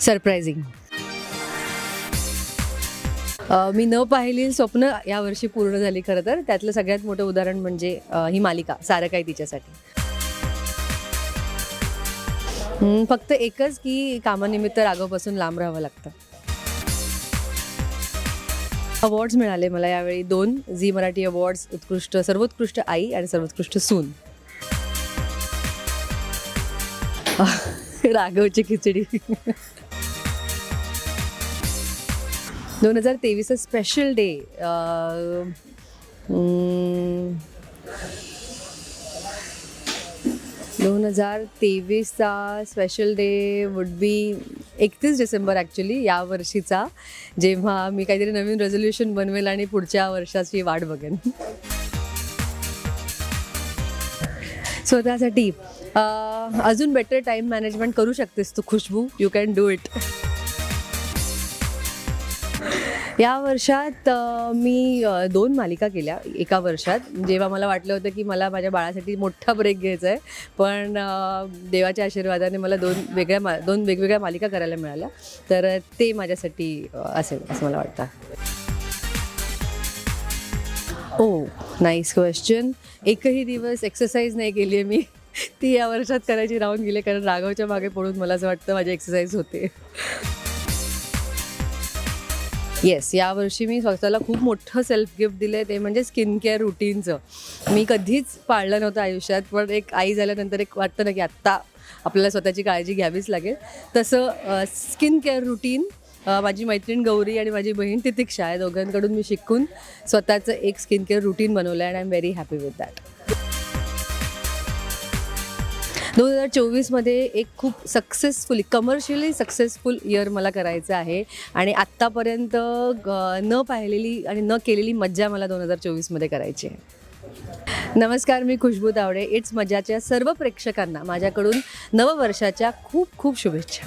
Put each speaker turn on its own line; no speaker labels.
Surprising मी न पाहिलेली स्वप्न यावर्षी पूर्ण झाली खरं तर. त्यातलं सगळ्यात मोठं उदाहरण म्हणजे ही मालिका सारं काही तिच्यासाठी. फक्त एकच की कामानिमित्त राघवपासून लांब राहावं लागतं. अवॉर्ड्स मिळाले मला यावेळी दोन झी मराठी अवॉर्ड्स उत्कृष्ट सर्वोत्कृष्ट आई आणि सर्वोत्कृष्ट सून. राघवची खिचडी. दोन हजार तेवीसचा स्पेशल डे दोन हजार तेवीसचा स्पेशल डे वुड बी एकतीस डिसेंबर ॲक्च्युली या वर्षीचा जेव्हा मी काहीतरी नवीन रेझोल्युशन बनवेल आणि पुढच्या वर्षाची वाट बघेन. स्वतःसाठी अजून बेटर टाईम मॅनेजमेंट करू शकतेस तू Khushboo. You can do it या वर्षात मी दोन मालिका केल्या एका वर्षात. जेव्हा मला वाटलं होतं की मला माझ्या बाळासाठी मोठा ब्रेक घ्यायचा आहे पण देवाच्या आशीर्वादाने मला दोन वेगळ्या मा दोन वेगवेगळ्या मालिका करायला मिळाल्या. तर ते माझ्यासाठी असेल असं मला वाटतं. ओ नाईस क्वेश्चन एकही दिवस एक्सरसाइज नाही केली आहे मी. ती या वर्षात करायची राहून गेले कारण राघवच्या मागे पडून मला असं वाटतं माझी एक्सरसाइज होते. येस यावर्षी मी स्वतःला खूप मोठं सेल्फ गिफ्ट दिलं आहे ते म्हणजे स्किन केअर रुटीनचं मी कधीच पाळलं नव्हतं आयुष्यात पण एक आई झाल्यानंतर एक वाटतं ना की आत्ता आपल्याला स्वतःची काळजी घ्यावीच लागेल. तसं स्किन केअर रुटीन माझी मैत्रीण गौरी आणि माझी बहीण तितिक्षा आहे दोघांकडून मी शिकून स्वतःचं एक स्किन केअर रुटीन बनवलं आहे and I am very happy with that दोन हजार चोवीसमध्ये एक खूप सक्सेसफुली कमर्शियली सक्सेसफुल इयर मला करायचं आहे. आणि आत्तापर्यंत न पाहिलेली आणि न केलेली मज्जा मला दोन हजार चोवीसमध्ये करायची आहे. नमस्कार मी खुशबू तावडे. इट्स मजाच्या सर्व प्रेक्षकांना माझ्याकडून नववर्षाच्या खूप खूप शुभेच्छा.